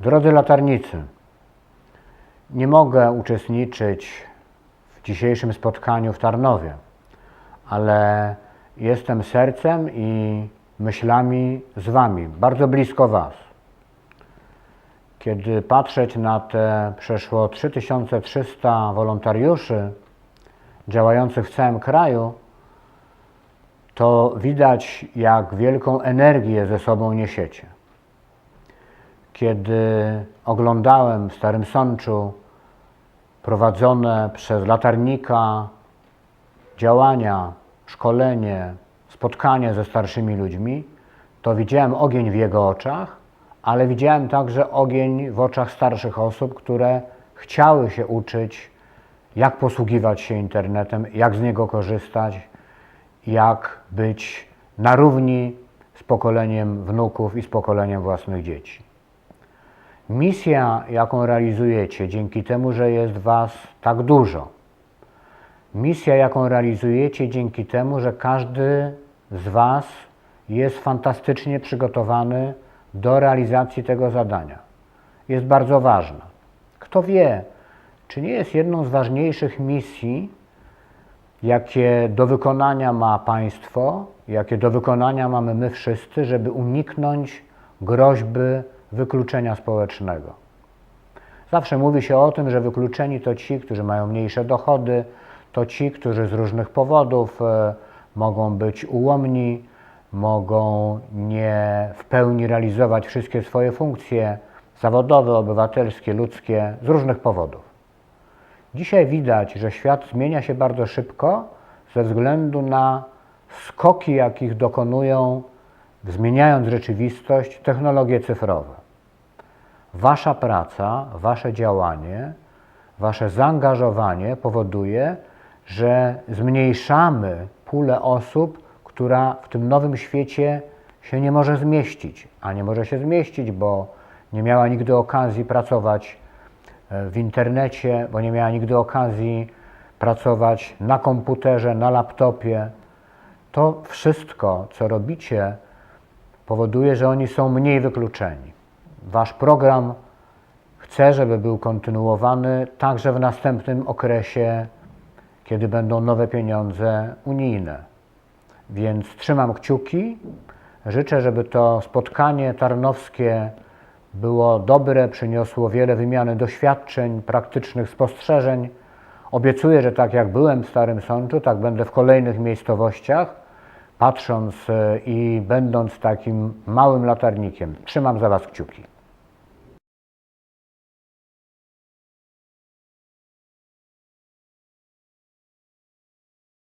Drodzy latarnicy, nie mogę uczestniczyć w dzisiejszym spotkaniu w Tarnowie, ale jestem sercem i myślami z Wami, bardzo blisko Was. Kiedy patrzeć na te przeszło 3300 wolontariuszy działających w całym kraju, to widać, jak wielką energię ze sobą niesiecie. Kiedy oglądałem w Starym Sączu prowadzone przez latarnika działania, szkolenie, spotkanie ze starszymi ludźmi, to widziałem ogień w jego oczach, ale widziałem także ogień w oczach starszych osób, które chciały się uczyć, jak posługiwać się internetem, jak z niego korzystać, jak być na równi z pokoleniem wnuków i z pokoleniem własnych dzieci. Misja, jaką realizujecie, dzięki temu, że jest Was tak dużo, misja, jaką realizujecie, dzięki temu, że każdy z Was jest fantastycznie przygotowany do realizacji tego zadania, jest bardzo ważna. Kto wie, czy nie jest jedną z ważniejszych misji, jakie do wykonania ma państwo, jakie do wykonania mamy my wszyscy, żeby uniknąć groźby wykluczenia społecznego. Zawsze mówi się o tym, że wykluczeni to ci, którzy mają mniejsze dochody, to ci, którzy z różnych powodów e, mogą być ułomni, mogą nie w pełni realizować wszystkie swoje funkcje zawodowe, obywatelskie, ludzkie z różnych powodów. Dzisiaj widać, że świat zmienia się bardzo szybko ze względu na skoki, jakich dokonują, zmieniając rzeczywistość, technologie cyfrowe. Wasza praca, wasze działanie, wasze zaangażowanie powoduje, że zmniejszamy pulę osób, która w tym nowym świecie się nie może zmieścić. A nie może się zmieścić, bo nie miała nigdy okazji pracować e, w internecie, bo nie miała nigdy okazji pracować na komputerze, na laptopie. To wszystko, co robicie, powoduje, że oni są mniej wykluczeni. Wasz program chcę, żeby był kontynuowany także w następnym okresie, kiedy będą nowe pieniądze unijne. Więc trzymam kciuki. Życzę, żeby to spotkanie tarnowskie było dobre, przyniosło wiele wymiany doświadczeń, praktycznych spostrzeżeń. Obiecuję, że tak jak byłem w Starym Sączu, tak będę w kolejnych miejscowościach, patrząc e, i będąc takim małym latarnikiem. Trzymam za Was kciuki.